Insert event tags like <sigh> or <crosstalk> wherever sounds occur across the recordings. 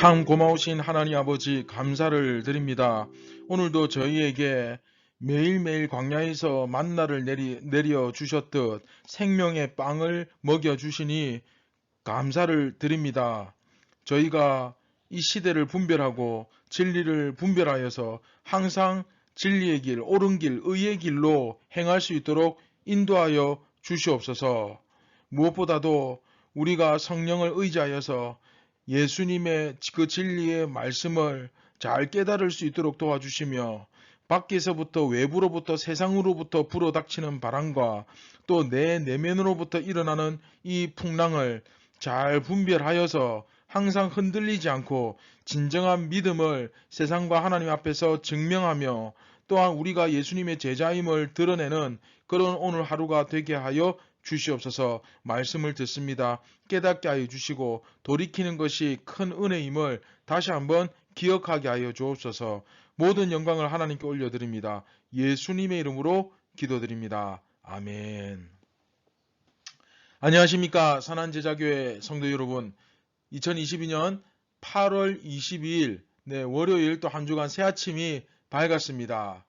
참 고마우신 하나님 아버지 감사를 드립니다. 오늘도 저희에게 매일매일 광야에서 만나를 내리, 내려 주셨듯 생명의 빵을 먹여 주시니 감사를 드립니다. 저희가 이 시대를 분별하고 진리를 분별하여서 항상 진리의 길, 옳은 길, 의의 길로 행할 수 있도록 인도하여 주시옵소서. 무엇보다도 우리가 성령을 의지하여서 예수님의 그 진리의 말씀을 잘 깨달을 수 있도록 도와주시며 밖에서부터 외부로부터 세상으로부터 불어닥치는 바람과 또 내 내면으로부터 일어나는 이 풍랑을 잘 분별하여서 항상 흔들리지 않고 진정한 믿음을 세상과 하나님 앞에서 증명하며 또한 우리가 예수님의 제자임을 드러내는 그런 오늘 하루가 되게 하여 주시옵소서 말씀을 듣습니다. 깨닫게 하여 주시고 돌이키는 것이 큰 은혜임을 다시 한번 기억하게 하여 주옵소서 모든 영광을 하나님께 올려드립니다. 예수님의 이름으로 기도드립니다. 아멘. 안녕하십니까. 산안제자교회 성도 여러분. 2022년 8월 22일 네, 월요일 또 한 주간 새 아침이 밝았습니다.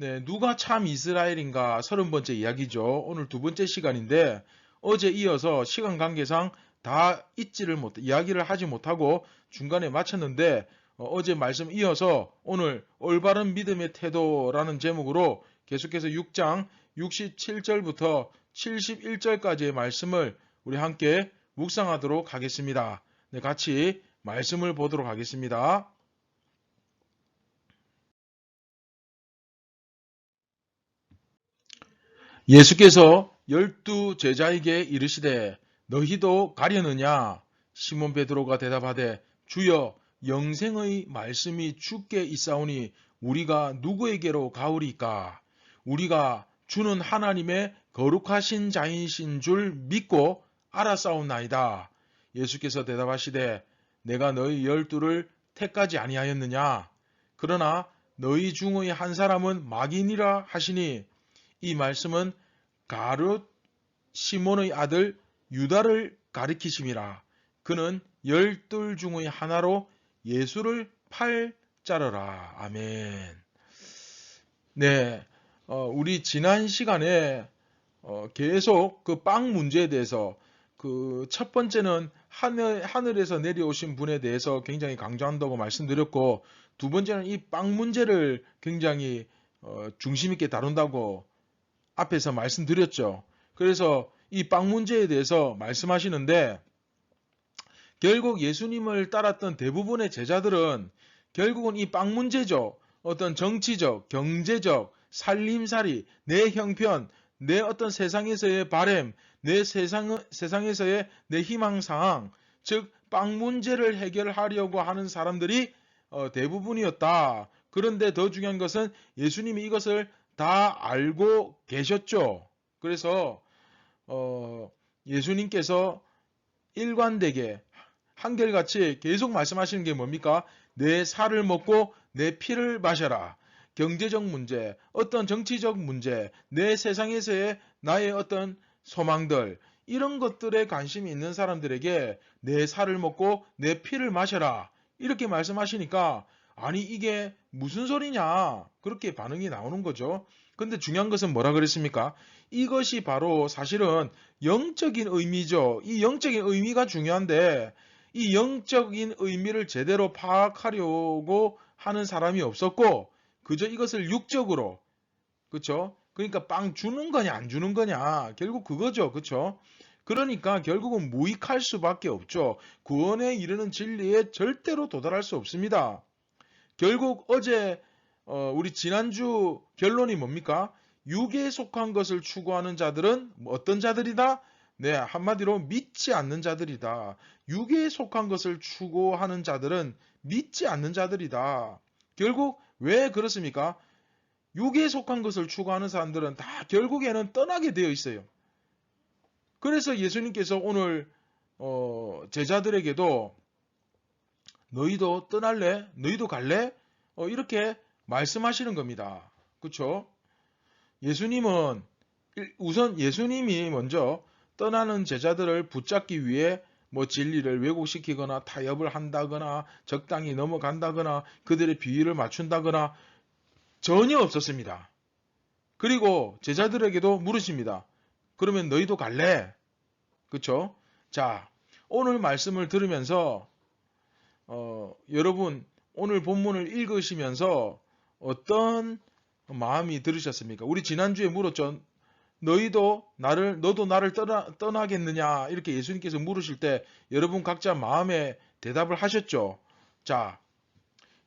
네, 누가 참 이스라엘인가 30번째 이야기죠. 오늘 두 번째 시간인데 어제 이어서 시간 관계상 다 잊지를 못, 이야기를 하지 못하고 중간에 마쳤는데 어, 제 말씀 이어서 오늘 올바른 믿음의 태도라는 제목으로 계속해서 6장 67절부터 71절까지의 말씀을 우리 함께 묵상하도록 하겠습니다. 네, 같이 말씀을 보도록 하겠습니다. 예수께서 열두 제자에게 이르시되 너희도 가려느냐? 시몬 베드로가 대답하되 주여 영생의 말씀이 주께 있사오니 우리가 누구에게로 가오리까? 우리가 주는 하나님의 거룩하신 자이신 줄 믿고 알았사옵나이다. 예수께서 대답하시되 내가 너희 열두를 택하지 아니하였느냐? 그러나 너희 중의 한 사람은 막인이라 하시니 이 말씀은 가룟 시몬의 아들 유다를 가리키심이라. 그는 열둘 중의 하나로 예수를 팔 자르라. 아멘. 네, 어, 우리 지난 시간에 어, 계속 그 빵 문제에 대해서 그 첫 번째는 하늘, 하늘에서 내려오신 분에 대해서 굉장히 강조한다고 말씀드렸고 두 번째는 이 빵 문제를 굉장히 어, 중심 있게 다룬다고 앞에서 말씀드렸죠. 그래서 이 빵 문제에 대해서 말씀하시는데 결국 예수님을 따랐던 대부분의 제자들은 결국은 이 빵 문제죠. 어떤 정치적, 경제적, 살림살이, 내 형편, 내 어떤 세상에서의 바램, 내 세상, 세상에서의 내 희망사항, 즉, 빵 문제를 해결하려고 하는 사람들이 어, 대부분이었다. 그런데 더 중요한 것은 예수님이 이것을 다 알고 계셨죠. 그래서 어, 예수님께서 일관되게 한결같이 계속 말씀하시는 게 뭡니까? 내 살을 먹고 내 피를 마셔라. 경제적 문제, 어떤 정치적 문제, 내 세상에서의 나의 어떤 소망들, 이런 것들에 관심이 있는 사람들에게 내 살을 먹고 내 피를 마셔라. 이렇게 말씀하시니까 아니 이게 무슨 소리냐 그렇게 반응이 나오는 거죠. 근데 중요한 것은 뭐라 그랬습니까? 이것이 바로 사실은 영적인 의미죠. 이 영적인 의미가 중요한데 이 영적인 의미를 제대로 파악하려고 하는 사람이 없었고 그저 이것을 육적으로 그렇죠? 그러니까 빵 주는 거냐 안 주는 거냐 결국 그거죠. 그렇죠? 그러니까 결국은 무익할 수밖에 없죠. 구원에 이르는 진리에 절대로 도달할 수 없습니다. 결국 어제 어, 우리 지난주 결론이 뭡니까? 육에 속한 것을 추구하는 자들은 어떤 자들이다? 네, 한마디로 믿지 않는 자들이다. 육에 속한 것을 추구하는 자들은 믿지 않는 자들이다. 결국 왜 그렇습니까? 육에 속한 것을 추구하는 사람들은 다 결국에는 떠나게 되어 있어요. 그래서 예수님께서 오늘 어, 제자들에게도 너희도 떠날래? 너희도 갈래? 어, 이렇게 말씀하시는 겁니다. 그렇죠? 예수님은 우선 예수님이 먼저 떠나는 제자들을 붙잡기 위해 뭐 진리를 왜곡시키거나 타협을 한다거나 적당히 넘어간다거나 그들의 비위를 맞춘다거나 전혀 없었습니다. 그리고 제자들에게도 물으십니다. 그러면 너희도 갈래? 그쵸? 자, 오늘 말씀을 들으면서 어, 여러분 오늘 본문을 읽으시면서 어떤 마음이 들으셨습니까? 우리 지난주에 물었죠. 너희도 나를 너도 나를 떠나, 떠나겠느냐 이렇게 예수님께서 물으실 때 여러분 각자 마음에 대답을 하셨죠. 자,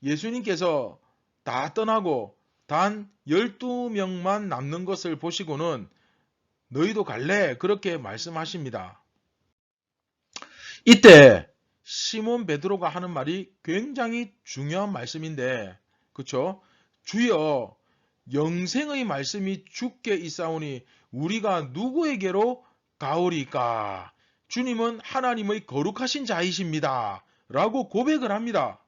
예수님께서 다 떠나고 단 12명만 남는 것을 보시고는 너희도 갈래 그렇게 말씀하십니다. 이때 시몬 베드로가 하는 말이 굉장히 중요한 말씀인데 그쵸? 주여 영생의 말씀이 주께 있사오니 우리가 누구에게로 가오리까? 주님은 하나님의 거룩하신 자이십니다. 라고 고백을 합니다.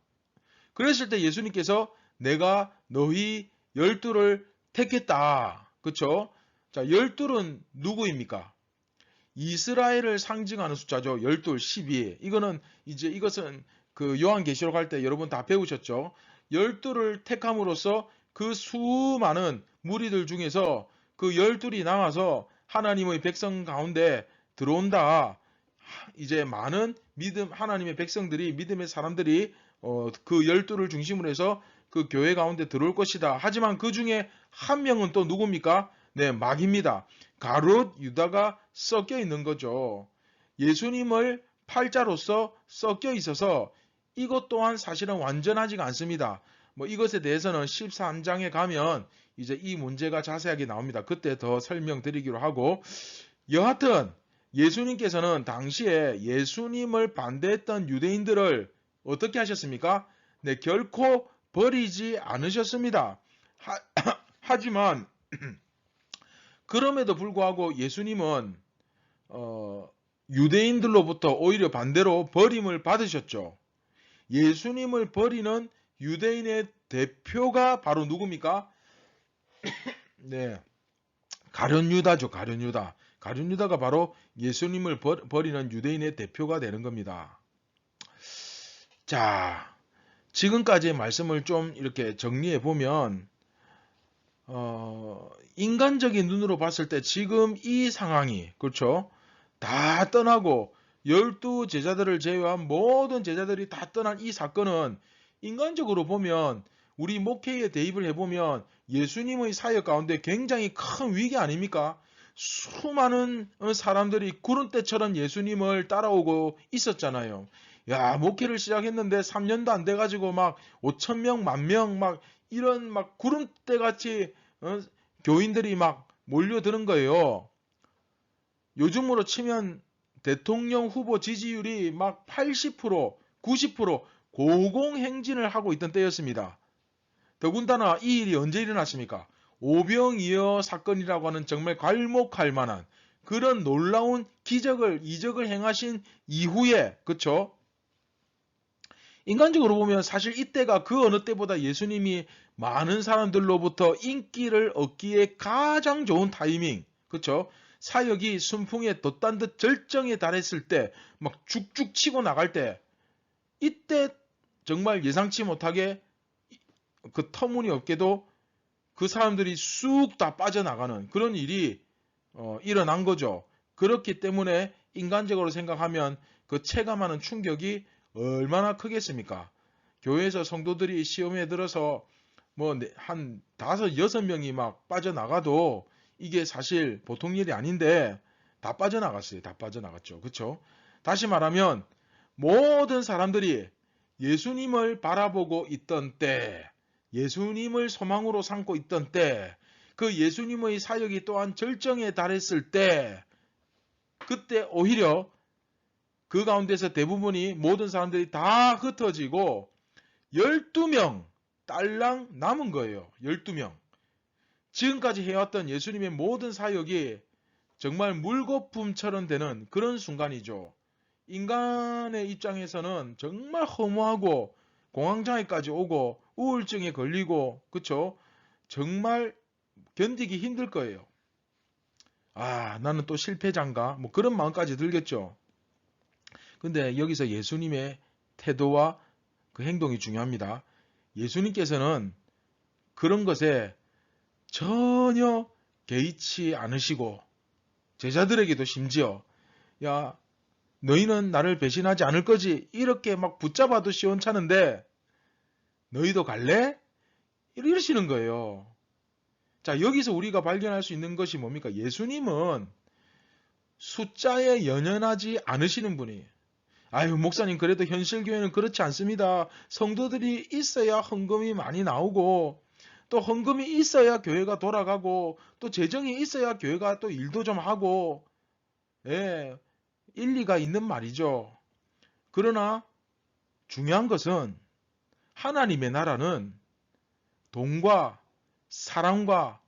그랬을 때 예수님께서 내가 너희 열두를 택했다. 그쵸? 자, 열둘은 누구입니까? 이스라엘을 상징하는 숫자죠. 열둘, 12. 이거는 이제 이것은 그 요한계시록 할 때 여러분 다 배우셨죠. 열둘을 택함으로써 그 수많은 무리들 중에서 그 열둘이 남아서 하나님의 백성 가운데 들어온다. 이제 많은 믿음 하나님의 백성들이 믿음의 사람들이 어, 그 열둘을 중심으로 해서 그 교회 가운데 들어올 것이다. 하지만 그 중에 한 명은 또 누굽니까? 네, 막입니다. 가롯 유다가 섞여 있는 거죠. 예수님을 팔자로서 섞여 있어서 이것 또한 사실은 완전하지가 않습니다. 뭐 이것에 대해서는 13장에 가면 이제 이 문제가 자세하게 나옵니다. 그때 더 설명드리기로 하고 여하튼 예수님께서는 당시에 예수님을 반대했던 유대인들을 어떻게 하셨습니까? 네, 결코 버리지 않으셨습니다. 하, <clears throat> 하지만 그럼에도 불구하고 예수님은 어, 유대인들로부터 오히려 반대로 버림을 받으셨죠. 예수님을 버리는 유대인의 대표가 바로 누굽니까? <coughs> 네. 가룟 유다죠. 가룟 유다. 가룟 유다가 바로 예수님을 버리는 유대인의 대표가 되는 겁니다. 자, 지금까지의 말씀을 좀 이렇게 정리해 보면 어, 인간적인 눈으로 봤을 때 지금 이 상황이 그렇죠? 다 떠나고 열두 제자들을 제외한 모든 제자들이 다 떠난 이 사건은 인간적으로 보면 우리 목회에 대입을 해보면 예수님의 사역 가운데 굉장히 큰 위기 아닙니까? 수많은 사람들이 구름 때처럼 예수님을 따라오고 있었잖아요. 야, 목회를 시작했는데 3년도 안 돼가지고 막 5천 명, 만 명, 막 이런 막 구름대 같이 어, 교인들이 막 몰려드는 거예요. 요즘으로 치면 대통령 후보 지지율이 막 80%, 90% 고공행진을 하고 있던 때였습니다. 더군다나 이 일이 언제 일어났습니까? 오병이어 사건이라고 하는 정말 괄목할 만한 그런 놀라운 기적을 이적을 행하신 이후에 그쵸? 인간적으로 보면 사실 이때가 그 어느 때보다 예수님이 많은 사람들로부터 인기를 얻기에 가장 좋은 타이밍 그쵸? 사역이 순풍에 돛단 듯 절정에 달했을 때막 쭉쭉 치고 나갈 때 이때 정말 예상치 못하게 그 터무니없게도 그 사람들이 쑥 다 빠져나가는 그런 일이 어, 일어난 거죠. 그렇기 때문에 인간적으로 생각하면 그 체감하는 충격이 얼마나 크겠습니까? 교회에서 성도들이 시험에 들어서 뭐 한 다섯 여섯 명이 막 빠져나가도 이게 사실 보통 일이 아닌데 다 빠져나갔어요. 다 빠져나갔죠. 그렇죠? 다시 말하면 모든 사람들이 예수님을 바라보고 있던 때, 예수님을 소망으로 삼고 있던 때, 그 예수님의 사역이 또한 절정에 달했을 때, 그때 오히려 그 가운데서 대부분이 모든 사람들이 다 흩어지고 12명 딸랑 남은 거예요. 12명. 지금까지 해왔던 예수님의 모든 사역이 정말 물거품처럼 되는 그런 순간이죠. 인간의 입장에서는 정말 허무하고 공황장애까지 오고 우울증에 걸리고 그쵸? 정말 견디기 힘들 거예요. 아 나는 또 실패자인가? 뭐 그런 마음까지 들겠죠. 근데 여기서 예수님의 태도와 그 행동이 중요합니다. 예수님께서는 그런 것에 전혀 개의치 않으시고 제자들에게도 심지어 야 너희는 나를 배신하지 않을 거지 이렇게 막 붙잡아도 시원찮은데 너희도 갈래? 이러시는 거예요. 자 여기서 우리가 발견할 수 있는 것이 뭡니까? 예수님은 숫자에 연연하지 않으시는 분이 아유 목사님 그래도 현실 교회는 그렇지 않습니다. 성도들이 있어야 헌금이 많이 나오고 또 헌금이 있어야 교회가 돌아가고 또 재정이 있어야 교회가 또 일도 좀 하고 예 일리가 있는 말이죠. 그러나 중요한 것은 하나님의 나라는 돈과 사랑과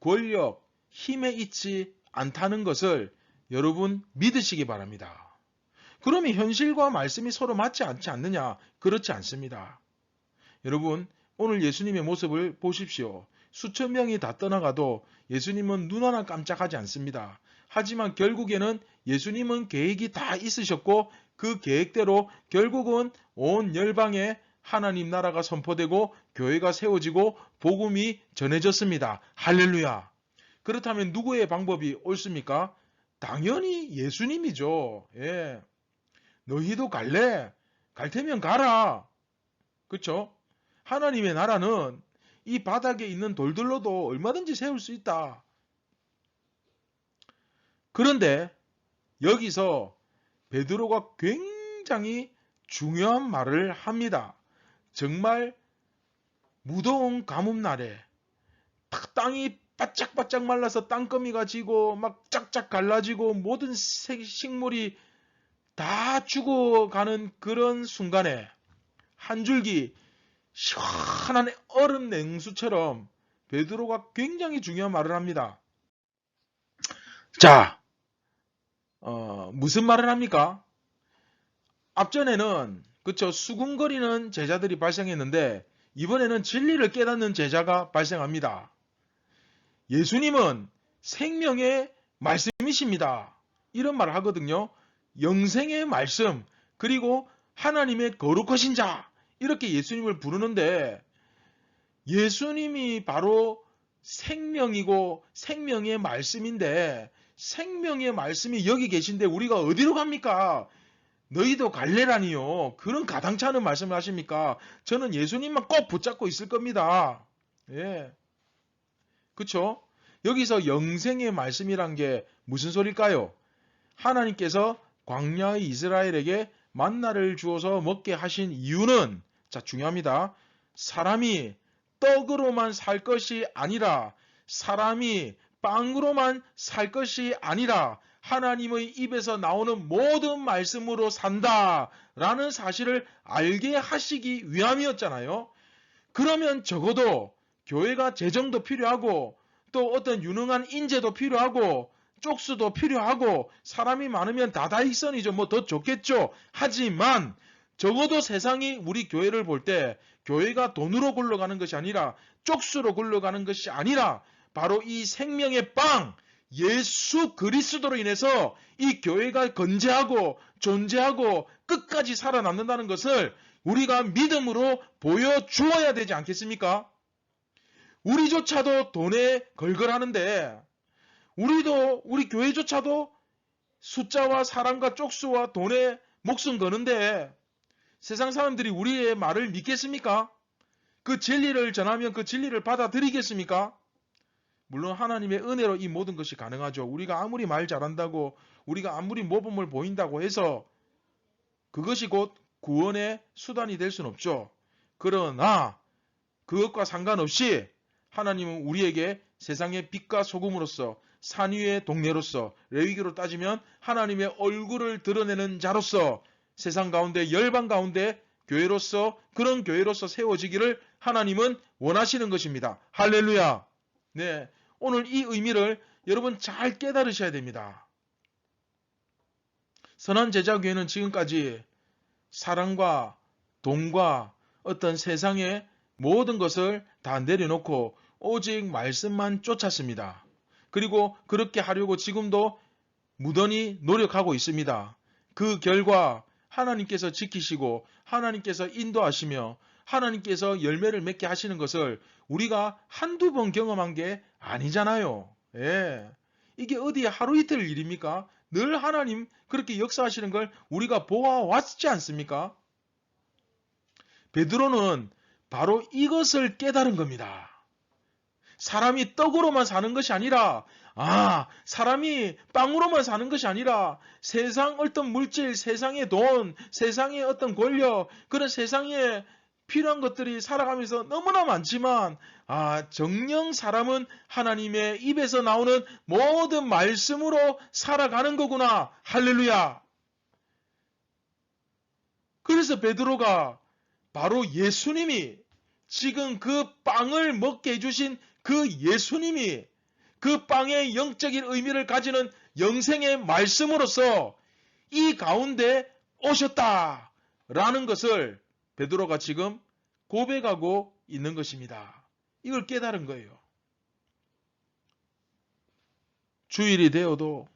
권력, 힘에 있지 않다는 것을 여러분 믿으시기 바랍니다. 그러면 현실과 말씀이 서로 맞지 않지 않느냐? 그렇지 않습니다. 여러분, 오늘 예수님의 모습을 보십시오. 수천 명이 다 떠나가도 예수님은 눈 하나 깜짝하지 않습니다. 하지만 결국에는 예수님은 계획이 다 있으셨고 그 계획대로 결국은 온 열방에 하나님 나라가 선포되고 교회가 세워지고 복음이 전해졌습니다. 할렐루야. 그렇다면 누구의 방법이 옳습니까? 당연히 예수님이죠. 예. 너희도 갈래? 갈 테면 가라. 그쵸? 하나님의 나라는 이 바닥에 있는 돌들로도 얼마든지 세울 수 있다. 그런데 여기서 베드로가 굉장히 중요한 말을 합니다. 정말 무더운 가뭄날에 탁 땅이 바짝바짝 말라서 땅거미가 지고 막 짝짝 갈라지고 모든 색- 식물이 다 죽어가는 그런 순간에 한 줄기 시원한 얼음 냉수처럼 베드로가 굉장히 중요한 말을 합니다. 자, 어, 무슨 말을 합니까? 앞전에는 그쵸 수군거리는 제자들이 발생했는데 이번에는 진리를 깨닫는 제자가 발생합니다. 예수님은 생명의 말씀이십니다. 이런 말을 하거든요. 영생의 말씀 그리고 하나님의 거룩하신 자 이렇게 예수님을 부르는데 예수님이 바로 생명이고 생명의 말씀인데 생명의 말씀이 여기 계신데 우리가 어디로 갑니까? 너희도 갈래라니요. 그런 가당찮은 말씀을 하십니까? 저는 예수님만 꼭 붙잡고 있을 겁니다. 예. 그쵸? 여기서 영생의 말씀이란 게 무슨 소릴까요? 하나님께서 광야의 이스라엘에게 만나를 주어서 먹게 하신 이유는 자 중요합니다. 사람이 떡으로만 살 것이 아니라 사람이 빵으로만 살 것이 아니라 하나님의 입에서 나오는 모든 말씀으로 산다 라는 사실을 알게 하시기 위함이었잖아요. 그러면 적어도 교회가 재정도 필요하고 또 어떤 유능한 인재도 필요하고 쪽수도 필요하고 사람이 많으면 다다익선이죠. 뭐 더 좋겠죠. 하지만 적어도 세상이 우리 교회를 볼 때 교회가 돈으로 굴러가는 것이 아니라 쪽수로 굴러가는 것이 아니라 바로 이 생명의 빵 예수 그리스도로 인해서 이 교회가 건재하고 존재하고 끝까지 살아남는다는 것을 우리가 믿음으로 보여주어야 되지 않겠습니까? 우리조차도 돈에 걸걸하는데 우리도 우리 교회조차도 숫자와 사람과 쪽수와 돈에 목숨 거는데 세상 사람들이 우리의 말을 믿겠습니까? 그 진리를 전하면 그 진리를 받아들이겠습니까? 물론 하나님의 은혜로 이 모든 것이 가능하죠. 우리가 아무리 말 잘한다고 우리가 아무리 모범을 보인다고 해서 그것이 곧 구원의 수단이 될 수는 없죠. 그러나 그것과 상관없이 하나님은 우리에게 세상의 빛과 소금으로서 산 위의 동네로서 레위기로 따지면 하나님의 얼굴을 드러내는 자로서 세상 가운데 열방 가운데 교회로서 그런 교회로서 세워지기를 하나님은 원하시는 것입니다. 할렐루야. 네. 오늘 이 의미를 여러분 잘 깨달으셔야 됩니다. 선한 제자교회는 지금까지 사랑과 돈과 어떤 세상의 모든 것을 다 내려놓고 오직 말씀만 쫓았습니다. 그리고 그렇게 하려고 지금도 무던히 노력하고 있습니다. 그 결과 하나님께서 지키시고 하나님께서 인도하시며 하나님께서 열매를 맺게 하시는 것을 우리가 한두 번 경험한 게 아니잖아요. 예. 이게 어디 하루 이틀 일입니까? 늘 하나님 그렇게 역사하시는 걸 우리가 보아왔지 않습니까? 베드로는 바로 이것을 깨달은 겁니다. 사람이 떡으로만 사는 것이 아니라 아, 사람이 빵으로만 사는 것이 아니라 세상 어떤 물질, 세상의 돈, 세상의 어떤 권력, 그런 세상에 필요한 것들이 살아가면서 너무나 많지만 아, 정령 사람은 하나님의 입에서 나오는 모든 말씀으로 살아가는 거구나. 할렐루야. 그래서 베드로가 바로 예수님이 지금 그 빵을 먹게 해주신 그 예수님이 그 빵의 영적인 의미를 가지는 영생의 말씀으로서 이 가운데 오셨다 라는 것을 베드로가 지금 고백하고 있는 것입니다. 이걸 깨달은 거예요. 주일이 되어도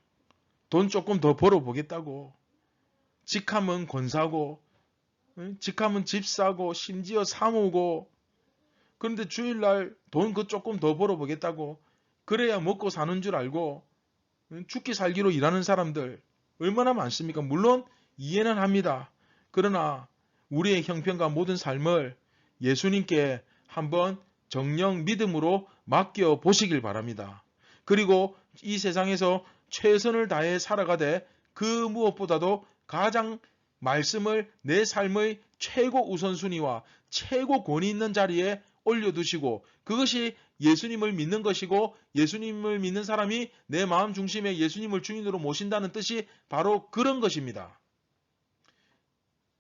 돈 조금 더 벌어보겠다고 직함은 권사고 응? 직함은 집 사고 심지어 사모고 그런데 주일날 돈 그 조금 더 벌어보겠다고 그래야 먹고 사는 줄 알고 응? 죽기 살기로 일하는 사람들 얼마나 많습니까? 물론 이해는 합니다. 그러나 우리의 형편과 모든 삶을 예수님께 한번 정령 믿음으로 맡겨 보시길 바랍니다. 그리고 이 세상에서 최선을 다해 살아가되 그 무엇보다도 가장 말씀을 내 삶의 최고 우선순위와 최고 권위 있는 자리에 올려두시고 그것이 예수님을 믿는 것이고 예수님을 믿는 사람이 내 마음 중심에 예수님을 주인으로 모신다는 뜻이 바로 그런 것입니다.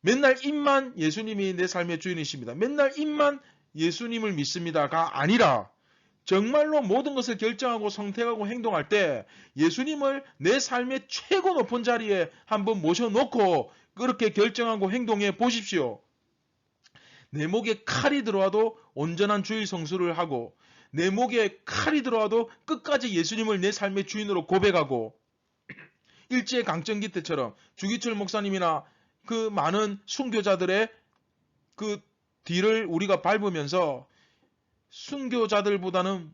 맨날 입만 예수님이 내 삶의 주인이십니다. 맨날 입만 예수님을 믿습니다가 아니라 정말로 모든 것을 결정하고 선택하고 행동할 때 예수님을 내 삶의 최고 높은 자리에 한번 모셔놓고 그렇게 결정하고 행동해 보십시오. 내 목에 칼이 들어와도 온전한 주일 성수를 하고 내 목에 칼이 들어와도 끝까지 예수님을 내 삶의 주인으로 고백하고 일제 강점기 때처럼 주기철 목사님이나 그 많은 순교자들의 그 뒤를 우리가 밟으면서 순교자들보다는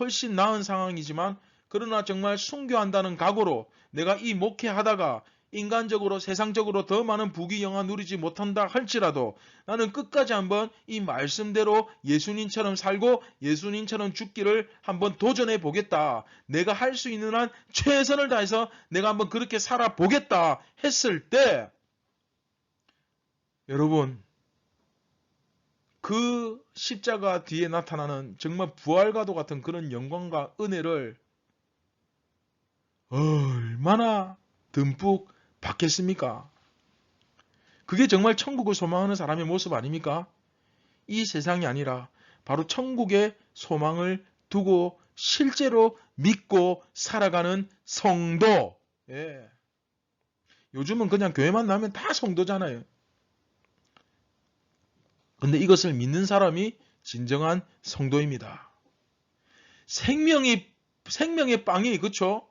훨씬 나은 상황이지만 그러나 정말 순교한다는 각오로 내가 이 목회하다가 인간적으로 세상적으로 더 많은 부귀영화 누리지 못한다 할지라도 나는 끝까지 한번 이 말씀대로 예수님처럼 살고 예수님처럼 죽기를 한번 도전해 보겠다. 내가 할 수 있는 한 최선을 다해서 내가 한번 그렇게 살아 보겠다 했을 때 여러분 그 십자가 뒤에 나타나는 정말 부활과도 같은 그런 영광과 은혜를 얼마나 듬뿍 받겠습니까? 그게 정말 천국을 소망하는 사람의 모습 아닙니까? 이 세상이 아니라 바로 천국의 소망을 두고 실제로 믿고 살아가는 성도. 예. 요즘은 그냥 교회만 나면 다 성도잖아요. 근데 이것을 믿는 사람이 진정한 성도입니다. 생명이 생명의 빵이 그쵸?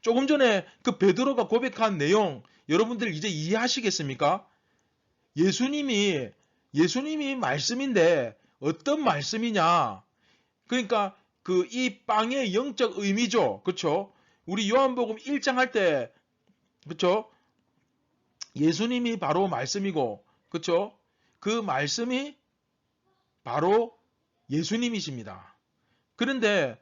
조금 전에 그 베드로가 고백한 내용 여러분들 이제 이해하시겠습니까? 예수님이 예수님이 말씀인데 어떤 말씀이냐? 그러니까 그 이 빵의 영적 의미죠. 그렇죠? 우리 요한복음 1장 할 때 그렇죠? 예수님이 바로 말씀이고 그렇죠? 그 말씀이 바로 예수님이십니다. 그런데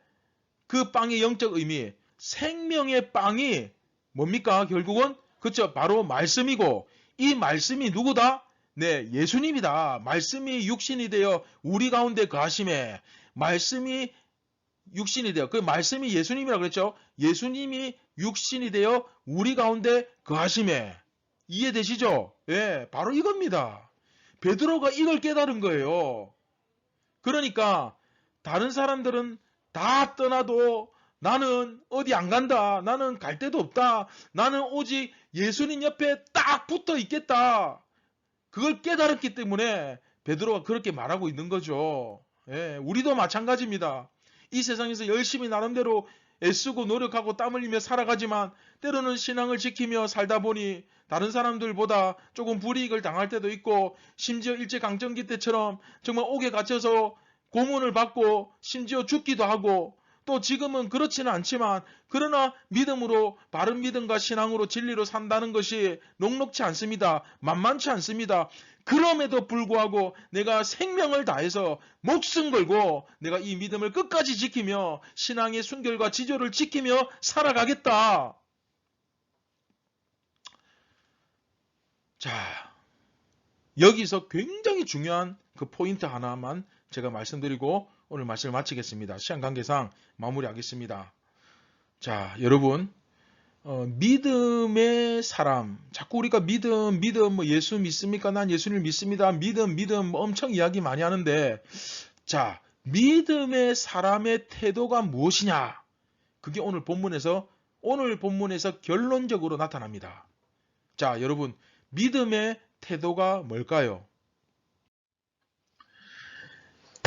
그 빵의 영적 의미, 생명의 빵이 뭡니까? 결국은 그쵸 바로 말씀이고 이 말씀이 누구다? 네, 예수님이다. 말씀이 육신이 되어 우리 가운데 거하심에 말씀이 육신이 되어 그 말씀이 예수님이라고 그랬죠. 예수님이 육신이 되어 우리 가운데 거하심에 이해되시죠? 예, 바로 이겁니다. 베드로가 이걸 깨달은 거예요. 그러니까 다른 사람들은 다 떠나도 나는 어디 안 간다. 나는 갈 데도 없다. 나는 오직 예수님 옆에 딱 붙어 있겠다. 그걸 깨달았기 때문에 베드로가 그렇게 말하고 있는 거죠. 예, 우리도 마찬가지입니다. 이 세상에서 열심히 나름대로 애쓰고 노력하고 땀 흘리며 살아가지만 때로는 신앙을 지키며 살다 보니 다른 사람들보다 조금 불이익을 당할 때도 있고 심지어 일제강점기 때처럼 정말 옥에 갇혀서 고문을 받고 심지어 죽기도 하고 또 지금은 그렇지는 않지만 그러나 믿음으로 바른 믿음과 신앙으로 진리로 산다는 것이 녹록치 않습니다. 만만치 않습니다. 그럼에도 불구하고 내가 생명을 다해서 목숨 걸고 내가 이 믿음을 끝까지 지키며 신앙의 순결과 지조를 지키며 살아가겠다. 자, 여기서 굉장히 중요한 그 포인트 하나만 제가 말씀드리고 오늘 말씀을 마치겠습니다. 시간 관계상 마무리하겠습니다. 자, 여러분, 어, 믿음의 사람. 자꾸 우리가 믿음, 믿음, 뭐 예수 믿습니까? 난 예수를 믿습니다. 믿음, 믿음, 뭐 엄청 이야기 많이 하는데, 자, 믿음의 사람의 태도가 무엇이냐? 그게 오늘 본문에서, 오늘 본문에서 결론적으로 나타납니다. 자, 여러분, 믿음의 태도가 뭘까요?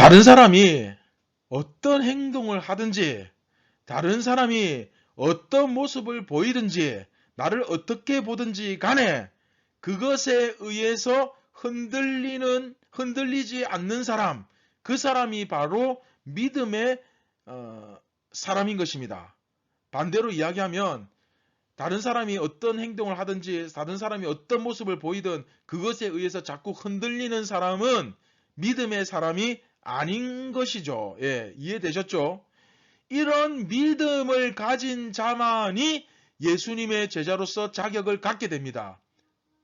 다른 사람이 어떤 행동을 하든지, 다른 사람이 어떤 모습을 보이든지, 나를 어떻게 보든지 간에 그것에 의해서 흔들리는, 흔들리지 않는 사람, 그 사람이 바로 믿음의 어, 사람인 것입니다. 반대로 이야기하면 다른 사람이 어떤 행동을 하든지 다른 사람이 어떤 모습을 보이든 그것에 의해서 자꾸 흔들리는 사람은 믿음의 사람이 아닌 것이죠. 예, 이해되셨죠? 이런 믿음을 가진 자만이 예수님의 제자로서 자격을 갖게 됩니다.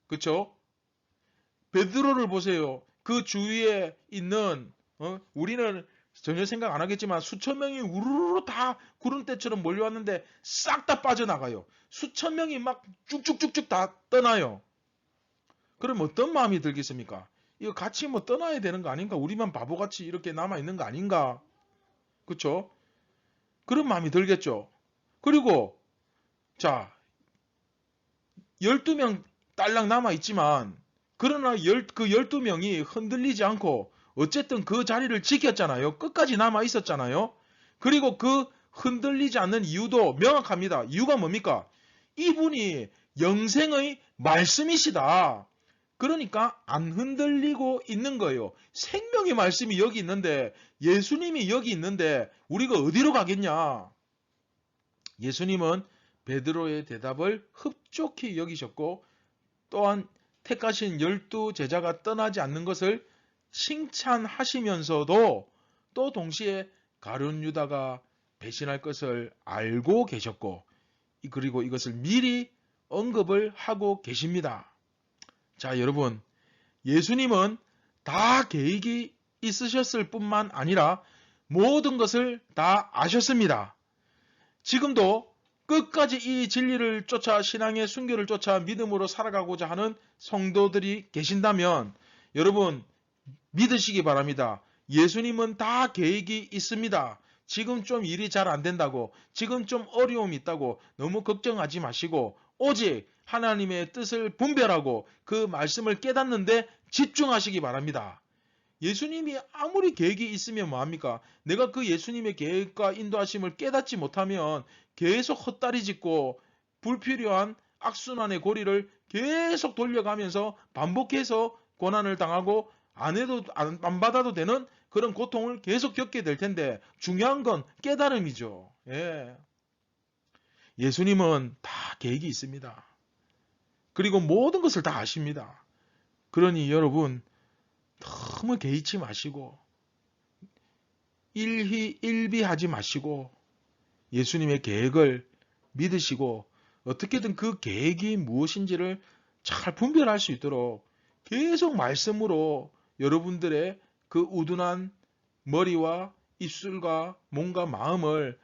그쵸? 베드로를 보세요. 그 주위에 있는 어? 우리는 전혀 생각 안 하겠지만 수천 명이 우르르 다 구름대처럼 몰려왔는데 싹 다 빠져나가요. 수천 명이 막 쭉쭉쭉쭉 다 떠나요. 그럼 어떤 마음이 들겠습니까? 이거 같이 뭐 떠나야 되는 거 아닌가? 우리만 바보같이 이렇게 남아 있는 거 아닌가? 그쵸? 그런 마음이 들겠죠. 그리고 자 12명 딸랑 남아 있지만 그러나 열, 그 12명이 흔들리지 않고 어쨌든 그 자리를 지켰잖아요. 끝까지 남아 있었잖아요. 그리고 그 흔들리지 않는 이유도 명확합니다. 이유가 뭡니까? 이분이 영생의 말씀이시다. 그러니까 안 흔들리고 있는 거예요. 생명의 말씀이 여기 있는데 예수님이 여기 있는데 우리가 어디로 가겠냐? 예수님은 베드로의 대답을 흡족히 여기셨고 또한 택하신 열두 제자가 떠나지 않는 것을 칭찬하시면서도 또 동시에 가룟 유다가 배신할 것을 알고 계셨고 그리고 이것을 미리 언급을 하고 계십니다. 자, 여러분, 예수님은 다 계획이 있으셨을 뿐만 아니라 모든 것을 다 아셨습니다. 지금도 끝까지 이 진리를 쫓아 신앙의 순결을 쫓아 믿음으로 살아가고자 하는 성도들이 계신다면 여러분 믿으시기 바랍니다. 예수님은 다 계획이 있습니다. 지금 좀 일이 잘 안 된다고, 지금 좀 어려움이 있다고 너무 걱정하지 마시고, 오직 하나님의 뜻을 분별하고 그 말씀을 깨닫는데 집중하시기 바랍니다. 예수님이 아무리 계획이 있으면 뭐합니까? 내가 그 예수님의 계획과 인도하심을 깨닫지 못하면 계속 헛다리 짚고 불필요한 악순환의 고리를 계속 돌려가면서 반복해서 고난을 당하고 안 해도 안, 안 받아도 되는 그런 고통을 계속 겪게 될 텐데 중요한 건 깨달음이죠. 예. 예수님은 다 계획이 있습니다. 그리고 모든 것을 다 아십니다. 그러니 여러분 너무 개의치 마시고 일희 일비하지 마시고 예수님의 계획을 믿으시고 어떻게든 그 계획이 무엇인지를 잘 분별할 수 있도록 계속 말씀으로 여러분들의 그 우둔한 머리와 입술과 몸과 마음을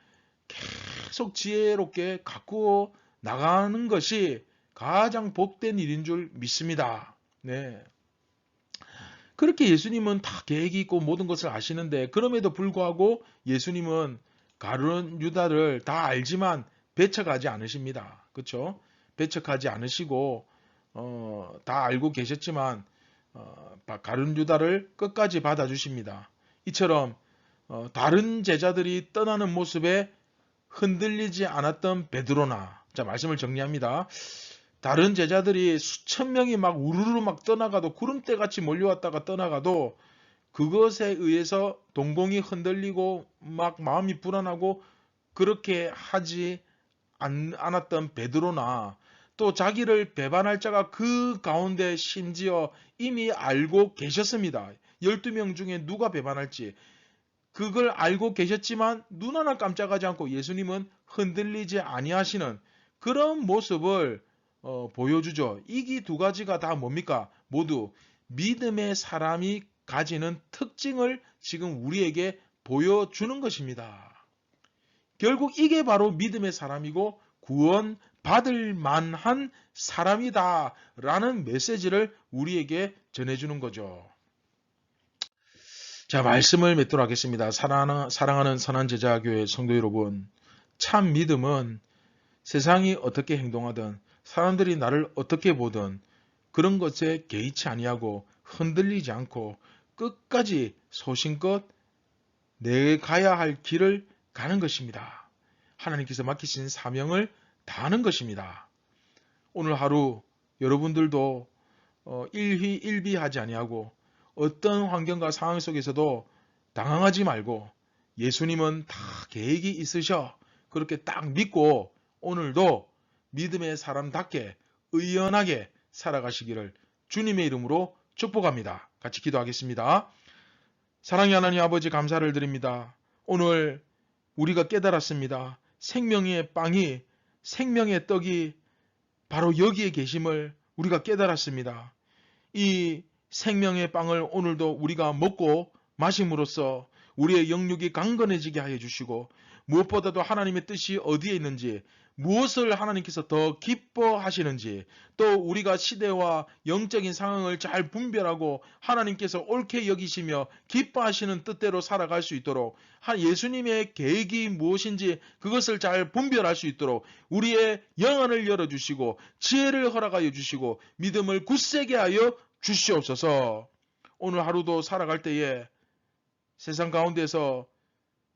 계속 지혜롭게 가꾸어 나가는 것이 가장 복된 일인 줄 믿습니다. 네. 그렇게 예수님은 다 계획이 있고 모든 것을 아시는데 그럼에도 불구하고 예수님은 가룟 유다를 다 알지만 배척하지 않으십니다. 그렇죠? 배척하지 않으시고 어, 다 알고 계셨지만 어, 가룟 유다를 끝까지 받아주십니다. 이처럼 어, 다른 제자들이 떠나는 모습에 흔들리지 않았던 베드로나 자 말씀을 정리합니다. 다른 제자들이 수천 명이 막 우르르 막 떠나가도 구름대 같이 몰려왔다가 떠나가도 그것에 의해서 동공이 흔들리고 막 마음이 불안하고 그렇게 하지 않, 않았던 베드로나 또 자기를 배반할 자가 그 가운데 심지어 이미 알고 계셨습니다. 12명 중에 누가 배반할지 그걸 알고 계셨지만 눈 하나 깜짝하지 않고 예수님은 흔들리지 아니하시는 그런 모습을 어, 보여주죠. 이기 두 가지가 다 뭡니까? 모두 믿음의 사람이 가지는 특징을 지금 우리에게 보여주는 것입니다. 결국 이게 바로 믿음의 사람이고 구원 받을 만한 사람이다 라는 메시지를 우리에게 전해주는 거죠. 자, 말씀을 맺도록 하겠습니다. 사랑하는, 사랑하는 선한 제자교회 성도 여러분, 참 믿음은 세상이 어떻게 행동하든 사람들이 나를 어떻게 보든 그런 것에 개의치 아니하고 흔들리지 않고 끝까지 소신껏 내 가야 할 길을 가는 것입니다. 하나님께서 맡기신 사명을 다하는 것입니다. 오늘 하루 여러분들도 어, 일휘 일비하지 아니하고 어떤 환경과 상황 속에서도 당황하지 말고 예수님은 다 계획이 있으셔. 그렇게 딱 믿고 오늘도 믿음의 사람답게 의연하게 살아가시기를 주님의 이름으로 축복합니다. 같이 기도하겠습니다. 사랑의 하나님 아버지 감사를 드립니다. 오늘 우리가 깨달았습니다. 생명의 빵이 생명의 떡이 바로 여기에 계심을 우리가 깨달았습니다. 이 생명의 빵을 오늘도 우리가 먹고 마심으로써 우리의 영육이 강건해지게 하여 주시고 무엇보다도 하나님의 뜻이 어디에 있는지 무엇을 하나님께서 더 기뻐하시는지 또 우리가 시대와 영적인 상황을 잘 분별하고 하나님께서 옳게 여기시며 기뻐하시는 뜻대로 살아갈 수 있도록 예수님의 계획이 무엇인지 그것을 잘 분별할 수 있도록 우리의 영안을 열어주시고 지혜를 허락하여 주시고 믿음을 굳세게 하여 주시옵소서. 오늘 하루도 살아갈 때에 세상 가운데서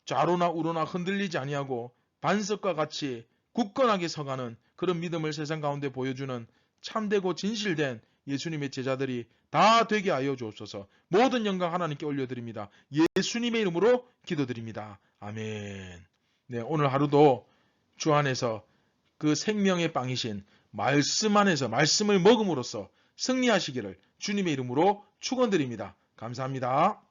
좌로나 우로나 흔들리지 아니하고 반석과 같이 굳건하게 서가는 그런 믿음을 세상 가운데 보여주는 참되고 진실된 예수님의 제자들이 다 되게 하여 주옵소서. 모든 영광 하나님께 올려드립니다. 예수님의 이름으로 기도드립니다. 아멘. 네, 오늘 하루도 주 안에서 그 생명의 빵이신 말씀 안에서 말씀을 먹음으로써 승리하시기를 주님의 이름으로 축원드립니다. 감사합니다.